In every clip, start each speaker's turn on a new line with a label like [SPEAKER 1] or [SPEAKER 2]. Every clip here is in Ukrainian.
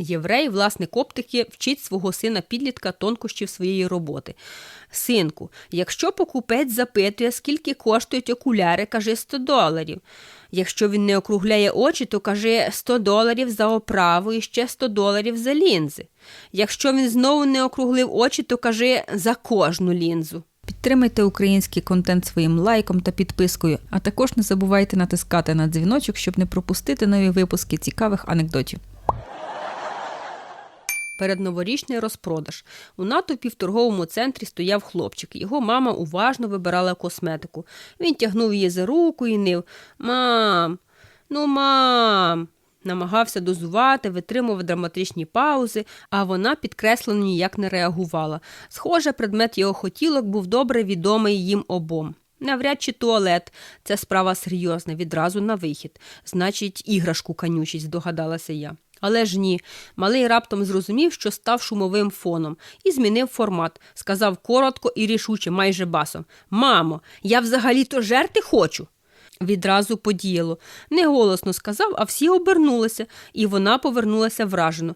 [SPEAKER 1] Єврей, власник оптики, вчить свого сина підлітка тонкощів своєї роботи. Синку, якщо покупець запитує, скільки коштують окуляри, кажи 100 доларів. Якщо він не округляє очі, то кажи 100 доларів за оправу і ще 100 доларів за лінзи. Якщо він знову не округлив очі, то кажи за кожну лінзу.
[SPEAKER 2] Підтримайте український контент своїм лайком та підпискою, а також не забувайте натискати на дзвіночок, щоб не пропустити нові випуски цікавих анекдотів.
[SPEAKER 1] Передноворічний розпродаж. У натовпі в торговому центрі стояв хлопчик. Його мама уважно вибирала косметику. Він тягнув її за руку і нив. Мам, ну мам. Намагався дозувати, витримував драматичні паузи, а вона підкреслено ніяк не реагувала. Схоже, предмет його хотілок був добре відомий їм обом. Навряд чи туалет це справа серйозна, відразу на вихід. Значить, іграшку канючить, здогадалася я. Але ж ні, малий раптом зрозумів, що став шумовим фоном, і змінив формат. Сказав коротко і рішуче, майже басом: Мамо, я взагалі-то жерти хочу. Відразу подіяло. Не голосно сказав, а всі обернулися, і вона повернулася вражено.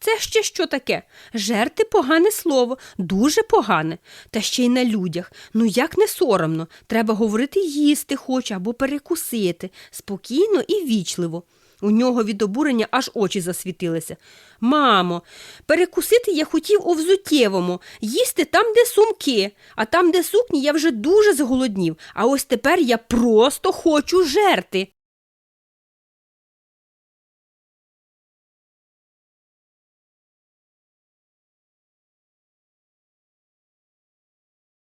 [SPEAKER 1] Це ще що таке? Жерти погане слово, дуже погане. Та ще й на людях. Ну як не соромно. Треба говорити їсти хоче або перекусити, спокійно і вічливо. У нього від обурення аж очі засвітилися. Мамо, перекусити я хотів у взуттєвому, їсти там, де сумки, а там, де сукні, я вже дуже зголоднів. А ось тепер я просто хочу жерти.